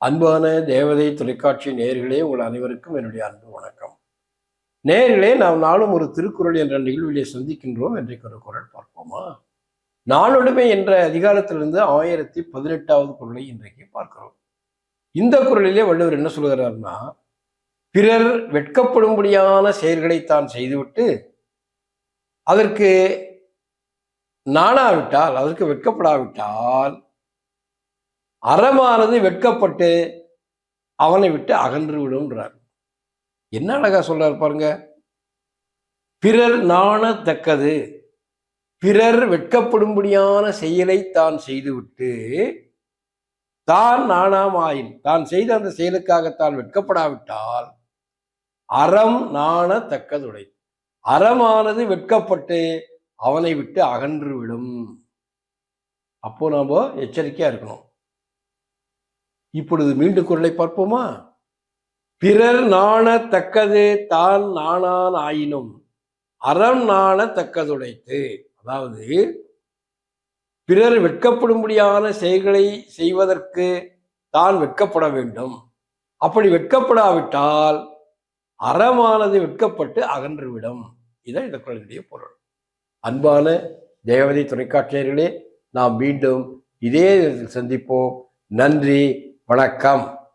அன்பான தேவதை தொலைக்காட்சி நேர்களே உங்கள் அனைவருக்கும் என்னுடைய அன்பு வணக்கம். நேர்களே நாம் நாளும் ஒரு திருக்குறள் என்ற நிகழ்விலே சந்திக்கின்றோம். என்றைக்கு ஒரு குரல் பார்ப்போமா? நாளொடுமை என்ற அதிகாரத்திலிருந்து ஆயிரத்தி பதினெட்டாவது குரலை இன்றைக்கு பார்க்கிறோம். இந்த குரலிலே வள்ளுவர் என்ன சொல்கிறார்னா பிறர் வெட்கப்படும்படியான செயல்களை தான் செய்துவிட்டு அதற்கு நாணாவிட்டால் அதற்கு வெட்கப்படாவிட்டால் அறமானது வெட்கப்பட்டு அவனை விட்டு அகன்று விடும்ன்றார். என்ன அழகா சொல்றார் பாருங்க. பிறர் நாணத்தக்கது. பிறர் வெட்கப்படும்படியான செயலை தான் செய்துவிட்டு தான் நாணாமாயின் தான் செய்த அந்த செயலுக்காக தான் வெட்கப்படாவிட்டால் அறம் நாணத்தக்கதுடை அறமானது வெட்கப்பட்டு அவனை விட்டு அகன்று விடும். அப்போ நாம எச்சரிக்கையா இருக்கணும். இப்பொழுது மீண்டும் குரலை பார்ப்போமா? பிறர் நாணத்தக்கது தான் நாணான் ஆயினும் அறம் நாணத்தக்கதுடைத்து அதாவது பிறர் வெட்கப்படும்படியான செயல்களை செய்வதற்கு தான் வெட்கப்பட வேண்டும். அப்படி வெட்கப்படாவிட்டால் அறமானது வெட்கப்பட்டு அகன்றுவிடும். இதுதான் இந்த குரலினுடைய பொருள். அன்பான தேவதை தொலைக்காட்சியர்களே நாம் மீண்டும் இதே சந்திப்போம். நன்றி வணக்கம்.